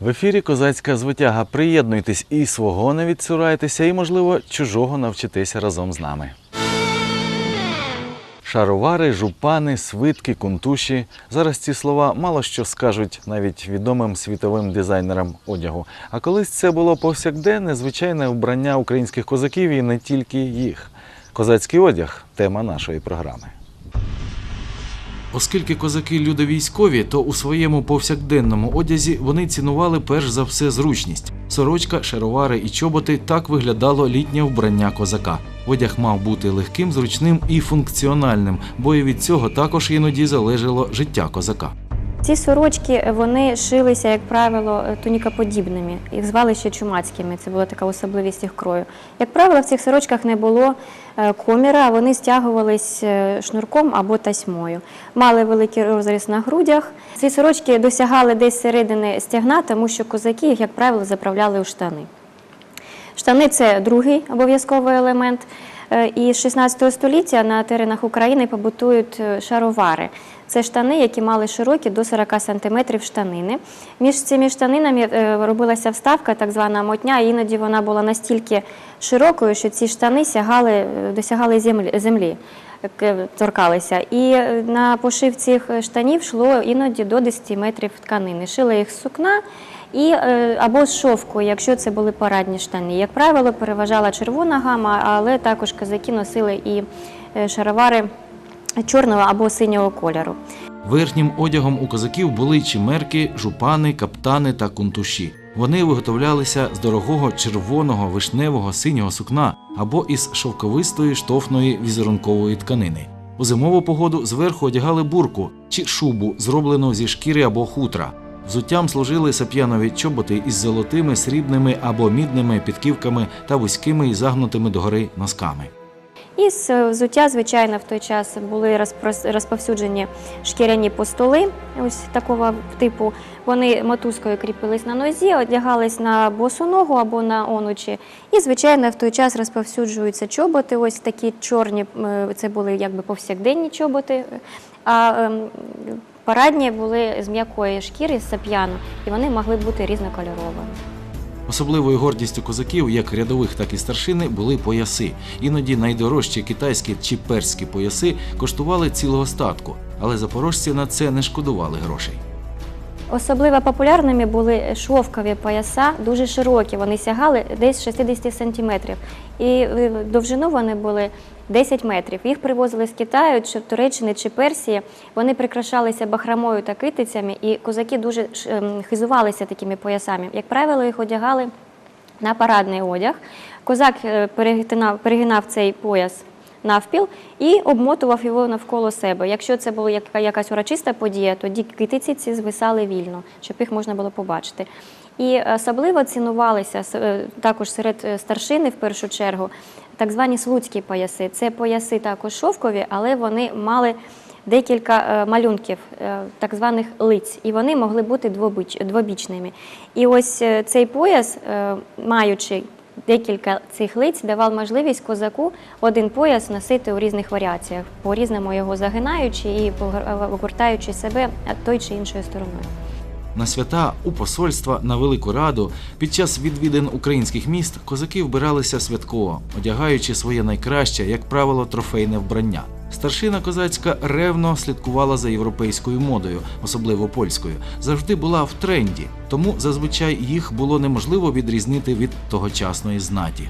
В ефірі Козацька звитяга. Приєднуйтесь і свого не відцурайтеся, і, можливо, чужого навчитеся разом з нами. Шаровари, жупани, свитки, кунтуші. Зараз ці слова мало що скажуть навіть відомим світовим дизайнерам одягу. А колись це було повсякденне звичайне вбрання українських козаків і не тільки їх. Козацький одяг тема нашої програми. Оскільки козаки люди військові, то у своєму повсякденному одязі вони цінували перш за все зручність. Сорочка, шаровари і чоботи так виглядало літнє вбрання козака. Одяг мав бути легким, зручним і функціональним, бо і від цього також іноді залежало життя козака. Ці сорочки вони шилися, як правило, тунікоподібними. Їх звали ще чумацькими. Це була така особливість їх крою. Як правило, в цих сорочках не було е, коміра, вони стягувались е, шнурком або тасьмою. Мали великий розріз на грудях. Ці сорочки досягали десь середини стягна, тому що козаки їх, як правило, заправляли у штани. Штани це другий обов'язковий елемент. Е, І з 16 століття на теренах України побутують е, шаровари. Це штани, які мали широкі до 40 см штанини. Між цими штанинами е, робилася вставка, так звана мотня, і іноді вона була настільки широкою, що ці штани сягали, досягали землі, торкалися. І на пошив цих штанів йшло іноді до 10 метрів тканини. Шили їх з сукна і, або з шовку, якщо це були парадні штани. Як правило, переважала червона гама, але також козаки носили і е, шаровари чорного або синього кольору. Верхнім одягом у козаків були чимерки, жупани, каптани та кунтуші. Вони виготовлялися з дорогого червоного, вишневого, синього сукна або із шовковистої штофної візерункової тканини. У зимову погоду зверху одягали бурку чи шубу, зроблену зі шкіри або хутра. Взуттям служили сап'янові чоботи із золотими, срібними або мідними підківками та вузькими і загнутими догори носками. І з е, взуття, звичайно, в той час були розповсюджені шкіряні постоли, ось такого типу. Вони мотузкою кріпились на нозі, одягались на босу ногу або на онучі. І, звичайно, в той час розповсюджуються чоботи. Ось такі чорні, е, це були якби повсякденні чоботи. А ем, парадні були з м'якої шкіри, з сап'яну, і вони могли бути різнокольоровими. Особливою гордістю козаків, як рядових, так і старшини, були пояси. Іноді найдорожчі китайські чи перські пояси коштували цілого статку, але запорожці на це не шкодували грошей. Особливо популярними були шовкові пояса, дуже широкі. Вони сягали десь 60 сантиметрів. І е, довжину вони були 10 метрів. Їх привозили з Китаю, чи Туреччини чи Персії. Вони прикрашалися бахромою та китицями, і козаки дуже ем, хизувалися такими поясами. Як правило, їх одягали на парадний одяг. Козак е, перегинав цей пояс навпіл і обмотував його навколо себе. Якщо це була якась урочиста подія, тоді китиці ці звисали вільно, щоб їх можна було побачити. І особливо цінувалися е, також серед е, старшини в першу чергу так звані слуцькі пояси. Це пояси також шовкові, але вони мали декілька е, малюнків, так званих лиць, і вони могли бути двобіч- двобічними. І ось цей пояс, маючи декілька цих лиць, давав можливість козаку один пояс носити у різних варіаціях, по-різному його загинаючи і огортаючи себе той чи іншою стороною. На свята, у посольства, на Велику Раду під час відвідин українських міст козаки вбиралися святково, одягаючи своє найкраще, як правило, трофейне вбрання. Старшина козацька ревно слідкувала за європейською модою, особливо польською, завжди була в тренді, тому зазвичай їх було неможливо відрізнити від тогочасної знаті.